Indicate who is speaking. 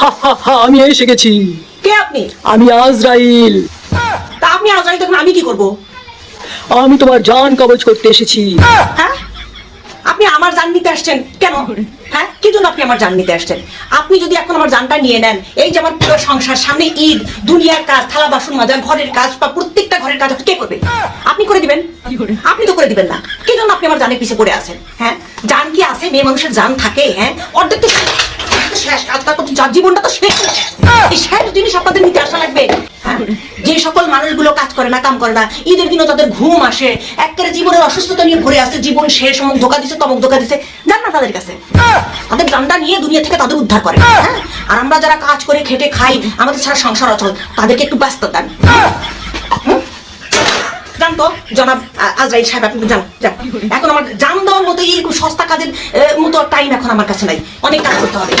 Speaker 1: হা হা হা আমি এসে গেছি
Speaker 2: কে আপনি?
Speaker 1: আমি আজরাইল।
Speaker 2: তা আপনি আজ জানি তখন আমি কি করব?
Speaker 1: আমি তোমার জান কবজ করতে এসেছি।
Speaker 2: হ্যাঁ আপনি আমার জান নিতে আসছেন কেন? হ্যাঁ কি জন্য আপনি আমার জান নিতে আসছেন? আপনি যদি এখন আমার জানটা নিয়ে নেন এই যে আমার পুরো সংসার সামনে ঈদ দুনিয়ার কাজ থালা বাসন মাজা ঘরের কাজ বা প্রত্যেকটা ঘরের কাজ কে করবে আপনি করে দিবেন? আপনি তো করে দিবেন না। কি জন্য আপনি আমার জানের পিছে পড়ে আছেন? হ্যাঁ জান কি আছে? মেয়ে মানুষের জান থাকে হ্যাঁ? অর্ধেক তো শেষ। কাজ যার জীবনটা তো শেষ এই শেষ জিনিস আপনাদের নিতে আসা লাগবে। হ্যাঁ? যে সকল মানুষগুলো কাজ করে না কাম করে না ঈদের দিনও তাদের ঘুম আসে একেবারে জীবনের অসুস্থতা নিয়ে ভরে আছে জীবন শেষ অমুক ধোকা দিছে তমক ধোকা দিছে যান না তাদের কাছে। তাদের জানটা নিয়ে দুনিয়া থেকে তাদের উদ্ধার করে। হ্যাঁ? আর আমরা যারা কাজ করে খেটে খাই আমাদের সারা সংসার অচল তাদেরকে একটু ব্যস্ত দেন। হুম? যান তো জনাব আজরাইল সাহেব আপনি যান যান। এখন আমার জান দেওয়ার মতো এই সস্তা কাজের মতো টাইম এখন আমার কাছে নাই। অনেক কাজ করতে হবে?